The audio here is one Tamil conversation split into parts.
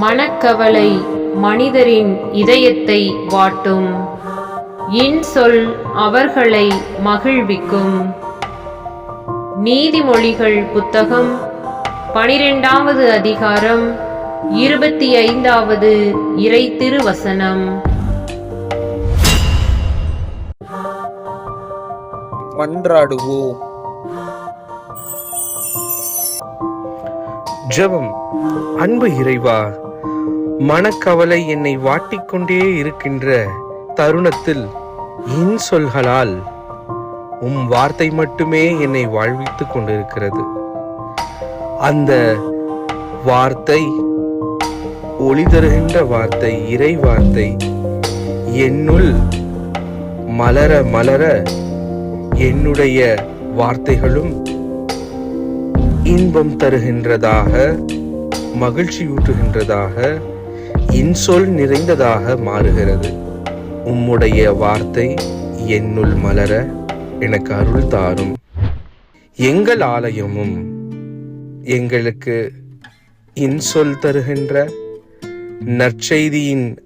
மனக்கவலை மனிதரின் இதயத்தை வாட்டும். இன்சொல் அவர்களை மகிழ்விக்கும். நீதிமொழிகள் புத்தகம் பனிரெண்டாவது அதிகாரம் இருபத்தி ஐந்தாவது இறை திருவசனம். மன்றாடுவோம். ஜெபம். அன்பு இறைவா மனக்கவலை என்னை வாட்டிக்கொண்டே இருக்கின்ற தருணத்தில் என் சொல்களால் உம் வார்த்தை மட்டுமே என்னை வாழ்வித்துக் கொண்டிருக்கிறது. அந்த வார்த்தை ஒளி தருகின்ற வார்த்தை இறை வார்த்தை என்னுள் மலர மலர என்னுடைய வார்த்தைகளும் இன்பம் தருகின்றதாக மகிழ்ச்சியூட்டுகின்றதாக இன்சொல் நிறைந்ததாக மாறுகிறது. உம்முடைய வார்த்தை என்னுள் மலர எனக்கு அருள் தாரும். எங்கள் ஆலயமும் எங்களுக்கு இன்சொல் தருகின்ற நற்செய்தியின்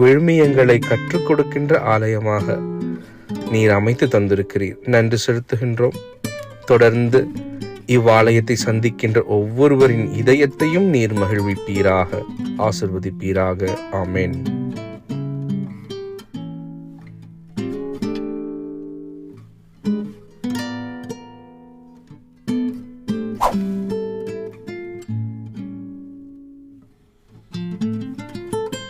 விழுமியங்களை கற்றுக் கொடுக்கின்ற ஆலயமாக நீர் அமைத்து தந்திருக்கிறீர். நன்றி செலுத்துகின்றோம். தொடர்ந்து இவ்வாலயத்தை சந்திக்கின்ற ஒவ்வொருவரின் இதயத்தையும் நீர் மகிழ்விப்பீராக ஆசிர்வதிப்பீராக. ஆமேன்.